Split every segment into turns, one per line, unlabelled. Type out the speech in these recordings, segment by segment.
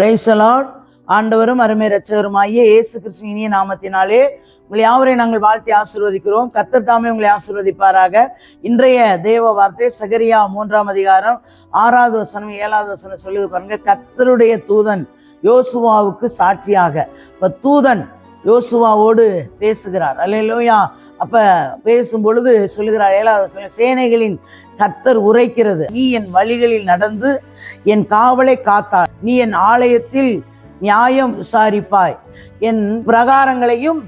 பிரைசலாட் ஆண்டவரும் அருமை ரட்சகருமாகிய இயேசு கிறிஸ்துவின் இனிய நாமத்தினாலே உங்களை யாவரையும் நாங்கள் வாழ்த்தி ஆசிர்வதிக்கிறோம். கர்த்தர் தாமே உங்களை ஆசிர்வதிப்பாராக. இன்றைய தேவ வார்த்தை சகரியா மூன்றாம் அதிகாரம் ஆறாவது வசனம் ஏழாவது வசனம் சொல்லுங்க பாருங்க. கத்தருடைய தூதன் யோசுவாவுக்கு சாட்சியாக. இப்போ தூதன் யோசுவாவோடு பேசுகிறார். அல்லையா அப்ப பேசும் பொழுது சொல்லுகிறார் ஏழாவது சேனைகளின் கத்தர் உரைக்கிறது. நீ என் வழிகளில் நடந்து என் காவலை காத்தாய். நீ என் ஆலயத்தில் நியாயம் விசாரிப்பாய். என் பிரகாரங்களையும்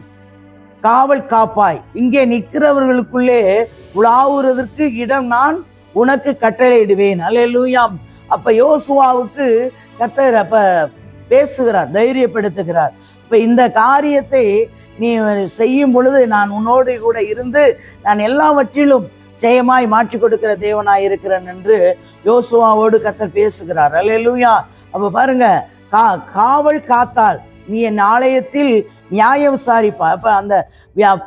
காவல் காப்பாய். இங்கே நிற்கிறவர்களுக்குள்ளே உலாவுறதற்கு இடம் நான் உனக்கு கட்டளையிடுவேன். அல்லேலூயாம் அப்ப யோசுவாவுக்கு கத்தர் அப்ப பேசுகிறார் தைரியப்படுத்துகிறார். இப்போ இந்த காரியத்தை நீ செய்யும் பொழுது நான் உன்னோடு கூட இருந்து நான் எல்லாவற்றிலும் ஜெயமாய் மாற்றி கொடுக்கிற தேவனாய் இருக்கிறேன் என்று யோசுவாவோடு கத்தர் பேசுகிறார். அல்லேலூயா அப்போ பாருங்க கா காவல் காத்தால் நீ என் ஆலயத்தில் நியாயம் விசாரிப்பா. அப்போ அந்த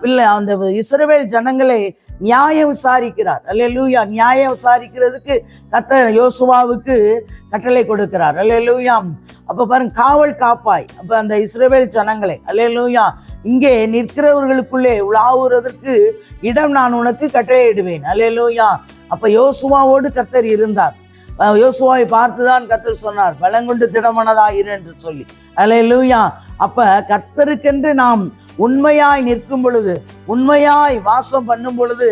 பிள்ளை அந்த இஸ்ரவேல் ஜனங்களை நியாயம் விசாரிக்கிறார். அல்லேலூயா நியாயம் விசாரிக்கிறதுக்கு கத்த யோசுவாவுக்கு கட்டளை கொடுக்கிறார். அல்லேலூயா. அப்போ பாருங்க காவல் காப்பாய். அப்போ அந்த இஸ்ரவேல் ஜனங்களை அல்லேலூயா இங்கே நிற்கிறவர்களுக்குள்ளே உலாவுறதற்கு இடம் நான் உனக்கு கட்டளையிடுவேன். அல்லேலூயா. அப்போ யோசுவாவோடு கத்தர் இருந்தார். யோசுவாவை பார்த்து தான் கத்தர் சொன்னார் பலங்கொண்டு திடமனதாயிரு என்று சொல்லி. அல்லேலூயா அப்ப கத்தருக்கென்று நாம் உண்மையாய் நிற்கும் பொழுது உண்மையாய் வாசம் பண்ணும் பொழுது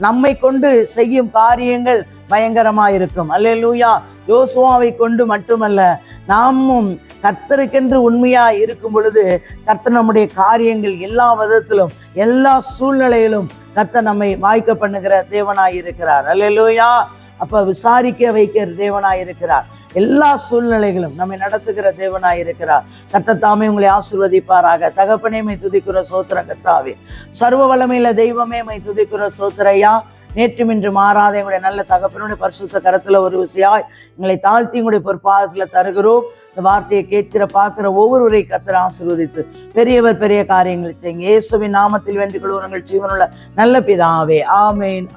நம்மை கொண்டு செய்யும் காரியங்கள் பயங்கரமாக இருக்கும் அல்லேலூயா யோசுவாவை கொண்டு மட்டுமல்ல நாமும் கர்த்தருக்கென்று உண்மையாக இருக்கும் பொழுது கர்த்தர் நம்முடைய காரியங்கள் எல்லா விதத்திலும் எல்லா சூழ்நிலையிலும் கர்த்தர் நம்மை வாய்க்க பண்ணுகிற தேவனாய் இருக்கிறார் அல்லேலூயா அப்போ விசாரிக்க வைக்கிற தேவனாய் இருக்கிறார். எல்லா சூழ்நிலைகளும் நம்மை நடத்துகிற தேவனாய் இருக்கிறார். கர்த்தர் தாமே உங்களை ஆசிர்வதிப்பாராக. தகப்பனே மை துதிக்கிற சோத்திர கத்தாவே சர்வ வல்லமையில தெய்வமே மை துதிக்கிற சோத்திரையா நேற்றும் இன்று மாறாத எங்களுடைய நல்ல தகப்பனுடைய பரிசுத்த கரத்தில் ஒரு விசையாய் எங்களை தாழ்த்தி எங்களுடைய பொற்பாதத்தில் தருகிறோம். இந்த வார்த்தையை கேட்கிற பார்க்கிற ஒவ்வொருவரை கத்திர ஆசீர்வதித்து பெரியவர் பெரிய காரியங்கள் செய்யுங்க. இயேசுவின் நாமத்தில் வேண்டிக் கொள்வங்கள் ஜீவனுள்ள நல்ல பிதாவே. ஆமேன்.